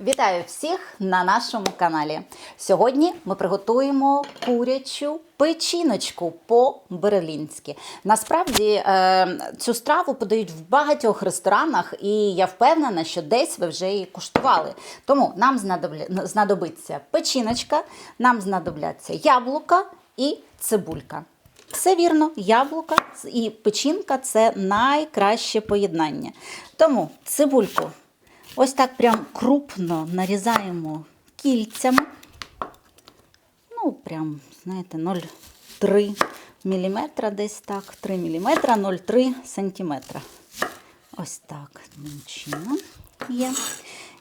Вітаю всіх на нашому каналі. Сьогодні ми приготуємо курячу печіночку по-берлінськи. Насправді е, цю страву подають в багатьох ресторанах, і я впевнена, що десь ви вже її куштували. Тому нам знадобиться печіночка, нам знадобляться яблука і цибулька. Все вірно, яблука і печінка це найкраще поєднання. Тому цибульку ось так прям крупно нарізаємо кільцями. Ну, прям, знаєте, 0,3 мм десь так, 3 мм, 0,3 см. Ось так, чином є.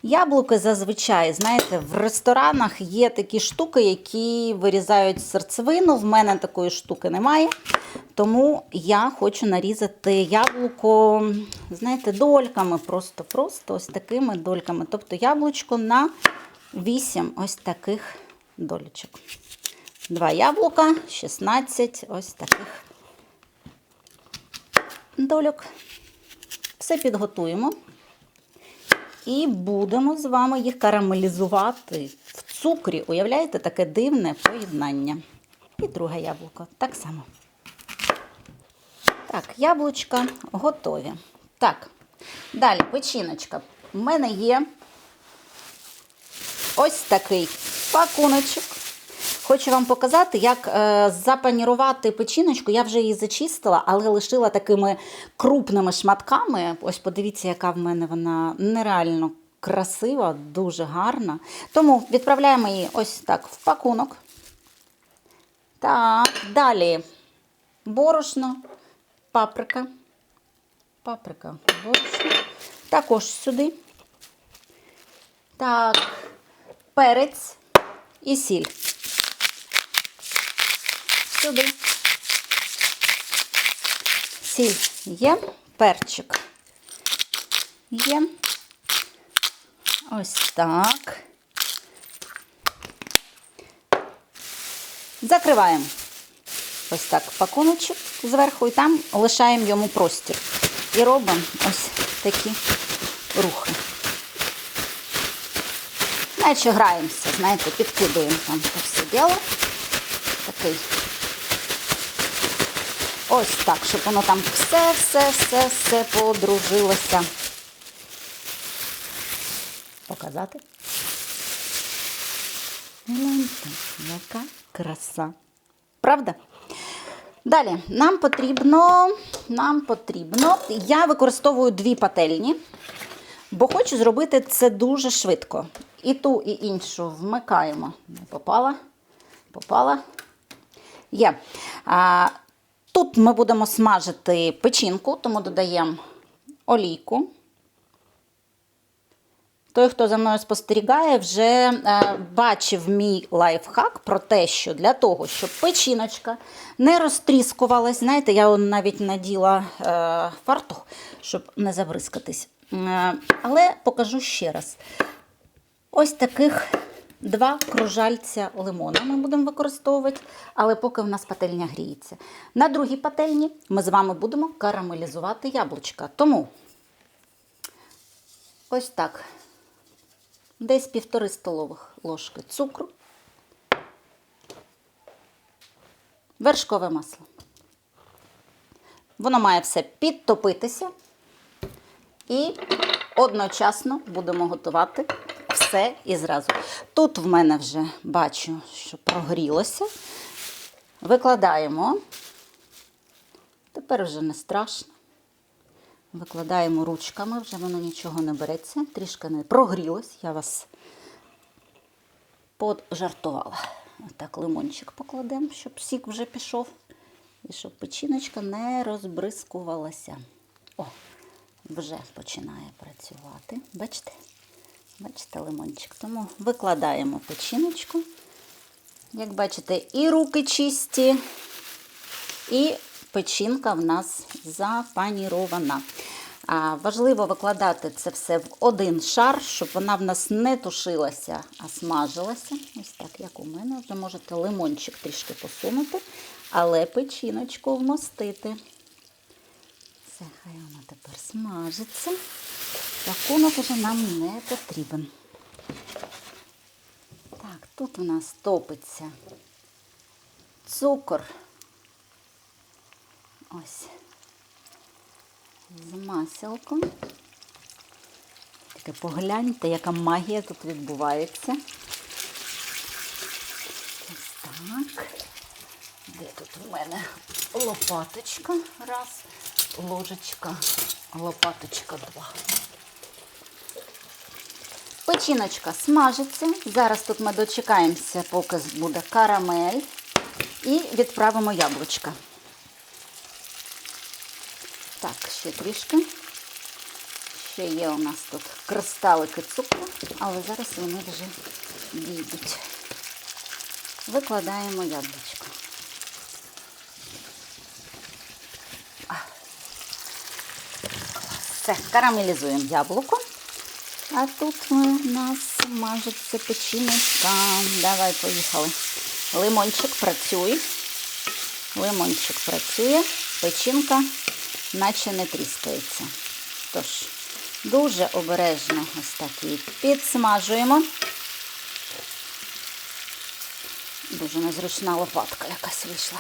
Яблуки зазвичай, знаєте, в ресторанах є такі штуки, які вирізають серцевину. В мене такої штуки немає. Тому я хочу нарізати яблуко, знаєте, дольками, просто-просто ось такими дольками. Тобто яблучко на 8 ось таких долічок. Два яблука, 16 ось таких дольок. Все підготуємо. І будемо з вами їх карамелізувати в цукрі. Уявляєте, таке дивне поєднання. І друге яблуко так само. Так, яблучка готові. Так, далі печіночка. У мене є ось такий пакуночок. Хочу вам показати, як е, запанірувати печіночку. Я вже її зачистила, але лишила такими крупними шматками. Ось подивіться, яка в мене вона нереально красива, дуже гарна. Тому відправляємо її ось так в пакунок. Так, далі борошно, паприка. Паприка, борошно. Також сюди. Так, перець і сіль. Сюди. Сіль є, перчик є. Ось так. Закриваємо ось так пакуночок зверху і там лишаємо йому простір. І робимо ось такі рухи. Наче граємося, знаєте, підкидуємо там це все діло. Такий. Ось так, щоб воно там все, все, все, все подружилося. Показати? Гляньте, яка краса. Правда? Далі, нам потрібно, нам потрібно, я використовую дві пательні, бо хочу зробити це дуже швидко. І ту, і іншу вмикаємо. Попала, попала. Є. А, тут ми будемо смажити печінку, тому додаємо олійку. Той, хто за мною спостерігає, вже е, бачив мій лайфхак про те, що для того, щоб печіночка не розтріскувалась, знаєте, я навіть наділа е, фартух, щоб не забризкатись. Е, але покажу ще раз. Ось таких два кружальця лимона ми будемо використовувати, але поки в нас пательня гріється. На другій пательні ми з вами будемо карамелізувати яблучка. Тому ось так. Десь півтори столових ложки цукру, вершкове масло. Воно має все підтопитися і одночасно будемо готувати все і зразу. Тут в мене вже бачу, що прогрілося. Викладаємо. Тепер вже не страшно. Викладаємо ручками, вже воно нічого не береться, трішки не прогрілось, я вас пожартувала. Отак лимончик покладемо, щоб сік вже пішов. І щоб печіночка не розбризкувалася. О, вже починає працювати. Бачите? Бачите, лимончик. Тому викладаємо печіночку. Як бачите, і руки чисті, і печінка в нас запанірована. Важливо викладати це все в один шар, щоб вона в нас не тушилася, а смажилася. Ось так, як у мене. Вже можете лимончик трішки посунути, але печіночку вмостити. Все, хай вона тепер смажиться. Пакунок уже нам не потрібен. Так, Тут у нас топиться цукор. Ось. З маселком. Таке погляньте, яка магія тут відбувається. Ось так. Де тут у мене лопаточка? Раз, ложечка, лопаточка два. Печіночка смажиться. Зараз тут ми дочекаємося, поки буде карамель. І відправимо яблучка. Так, ще трішки. Ще є у нас тут кристалики цукру, але зараз вони вже дійдуть. Викладаємо яблучко. Все, карамелізуємо яблуко. А тут у нас мажеться печіночка. Давай, поїхали. Лимончик працює. Лимончик працює, печінка наче не тріскається. Тож, дуже обережно ось так її підсмажуємо. Дуже незручна лопатка якась вийшла.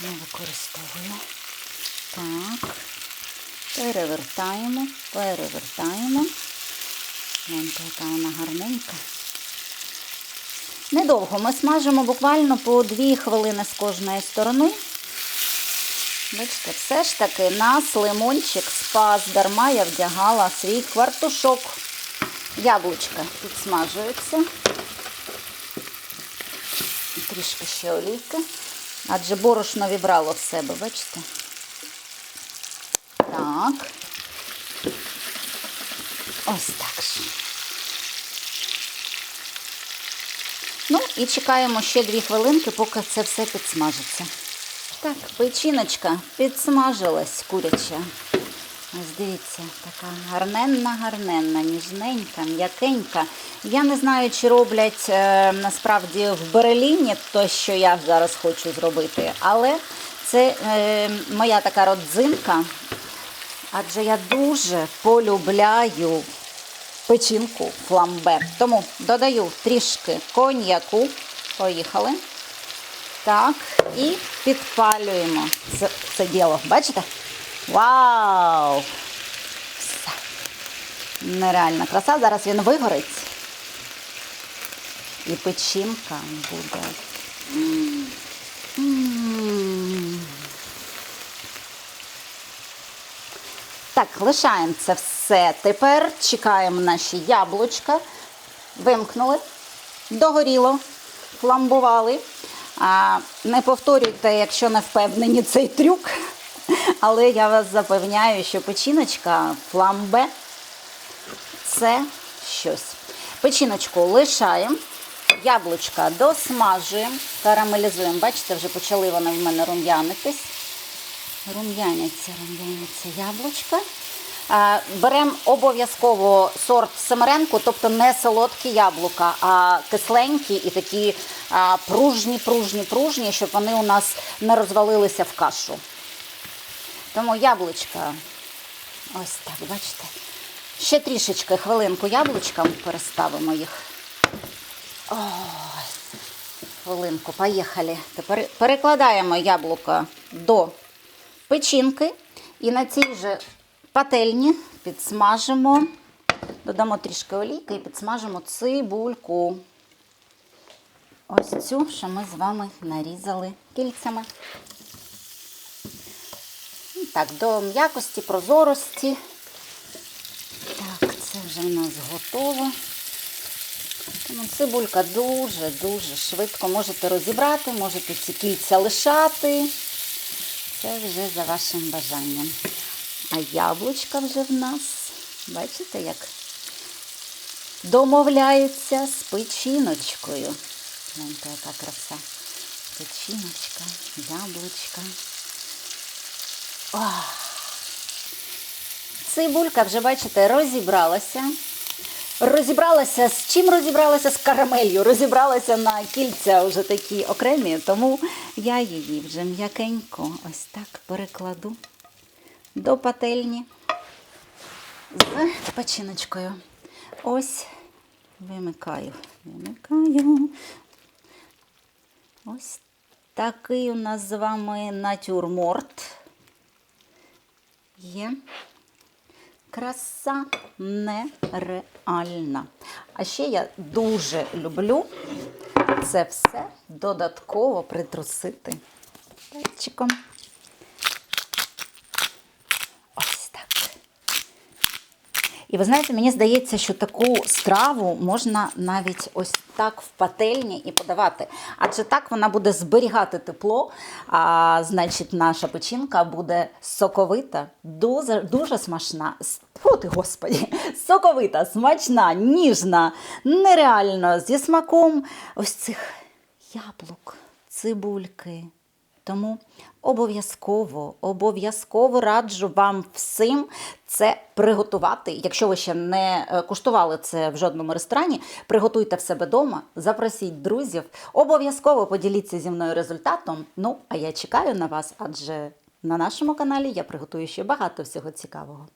Не використовую. Так. Перевертаємо, перевертаємо. Гляньте, яка вона гарненька. Недовго ми смажимо буквально по 2 хвилини з кожної сторони. Бачите, все ж таки нас лимончик спас. Дарма я вдягала свій квартушок. Яблучка підсмажуються. Трішки ще олійки. Адже борошно вібрало в себе, бачите? Так. Ось так ж. Ну і чекаємо ще дві хвилинки, поки це все підсмажиться. Так, печіночка підсмажилась куряча. Ось дивіться, така гарненна, гарненна, ніжненька, м'якенька. Я не знаю, чи роблять е, насправді в Береліні те, що я зараз хочу зробити, але це е, моя така родзинка. Адже я дуже полюбляю печінку фламбе. Тому додаю трішки коньяку. Поїхали. Так, і підпалюємо це, це діло. Бачите? Вау! Все. Нереальна краса. Зараз він вигорить. І печінка буде. Так, лишаємо це все. Тепер чекаємо наші яблучка. Вимкнули, догоріло, фламбували. Не повторюйте, якщо не впевнені цей трюк. Але я вас запевняю, що печіночка фламбе це щось. Печіночку лишаємо, яблучка досмажуємо, карамелізуємо. Бачите, вже почали вони в мене рум'янитись. Рум'яняться, рум'яняться яблучка. А, Беремо обов'язково сорт семеренку, тобто не солодкі яблука, а кисленькі і такі пружні, пружні, пружні, щоб вони у нас не розвалилися в кашу. Тому яблучка, ось так, бачите. Ще трішечки хвилинку яблучкам переставимо їх. Ось, хвилинку, поїхали. Тепер перекладаємо яблука до печінки і на цій же пательні підсмажимо, додамо трішки олійки і підсмажимо цибульку. Ось цю, що ми з вами нарізали кільцями. Так, до м'якості, прозорості. Так, це вже в нас готово. Тому цибулька дуже-дуже швидко можете розібрати, можете ці кільця лишати. Це вже за вашим бажанням. А яблучка вже в нас, бачите, як домовляються з печіночкою. Гляньте, яка краса. Печіночка, яблучка. О! Цибулька вже, бачите, розібралася. Розібралася з чим розібралася з карамелью, розібралася на кільця вже такі окремі, тому я її вже м'якенько ось так перекладу до пательні з печіночкою. Ось Вимикаю, вимикаю. Ось такий у нас з вами натюрморт. Є. Краса нереальна. А ще я дуже люблю це все додатково притрусити пальчиком. Ось так. І ви знаєте, мені здається, що таку страву можна навіть ось так в пательні і подавати. Адже так вона буде зберігати тепло, а значить, наша печінка буде соковита, дуже, дуже смачна. С- ти, господі, соковита, смачна, ніжна, нереально зі смаком ось цих яблук, цибульки. Тому обов'язково, обов'язково раджу вам всім це приготувати. Якщо ви ще не е, куштували це в жодному ресторані, приготуйте в себе вдома, запросіть друзів, обов'язково поділіться зі мною результатом. Ну, а я чекаю на вас, адже на нашому каналі я приготую ще багато всього цікавого.